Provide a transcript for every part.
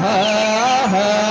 ha ha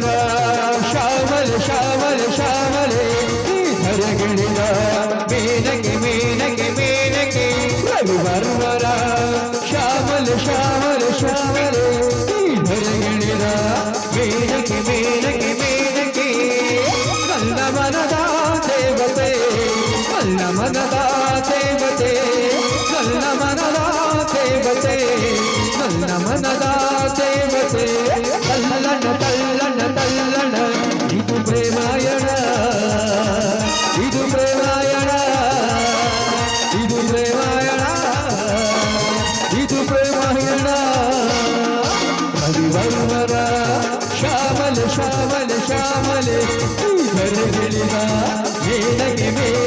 ಗಿಣಿದ ಶಾವಲ ಶಾವಲ ಶಾವಲೆ Shridhara ಗಿಣಿದ ಮೇನಗೆ ಮೇನಗೆ ಮೇನಗೆ ರವಿವರ್ವರ ಶಾವಲ ಶಾವಲ ಶಾವಲೆ Shridhara ಗಿಣಿದ ಮೇನಗೆ ಮೇನಗೆ ಮೇನಗೆ ನನ್ನ ಮನದ ದೇವತೆ ನನ್ನ ಮನದ ದೇವತೆ ನನ್ನ ಮನದ ದೇವತೆ ನನ್ನ ಮನದ ದೇವತೆ ಸರ್ವರ ಶ್ಯಾಮಲೆ ಶ್ಯಾಮಲೆ ಶ್ಯಾಮಲೆ ಧರೆಗಳಿದ ಮೇಲಗೆ ಮೇಲೆ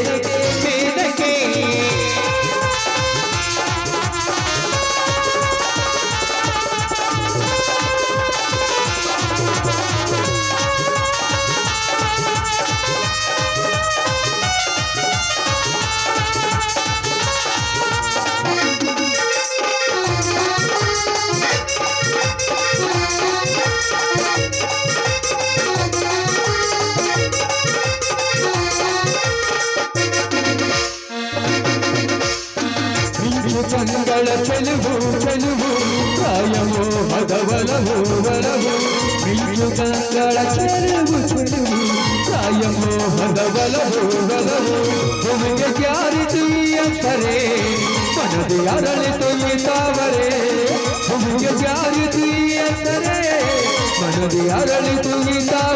ಮಿಂಚು ಚಂಗಳ ಚೆಲುವು ಚೆಲುವು ಪ್ರಾಯಮೋ ಮದವಲವು ವಲವು ಮಿಂಚು ಚಂಗಳ ಚೆಲುವು ಚೆಲುವು ಪ್ರಾಯಮೋ ಮದವಲವು ವಲವು ಭೂಮಿಗೆ ಕ್ಯಾರಿತು ಅಂತಾರೆ ಮನದಿ ಅರಳಿತು ಈ ತಾವರೆ ಭೂಮಿಗೆ ಕ್ಯಾರಿತು ಅಂತಾರೆ ಮನದಿ ಅರಳಿತು ಈ ತಾವರೆ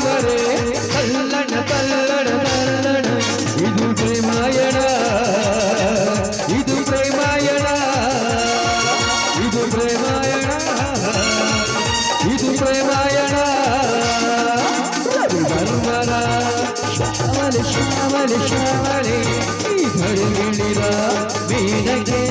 ಪ್ರೇಮಾಯಣ ಇದು ಪ್ರೇಮಾಯಣ ಇದು ಪ್ರೇಮಾಯಣ ರವಿವರ್ಮನ ಶ್ಯಾಮಲೆ ಶ್ಯಾಮಲೆ ಶ್ಯಾಮಲೆ ಈ ಧರೆಗಿಳಿದ ಮೇನಗೆ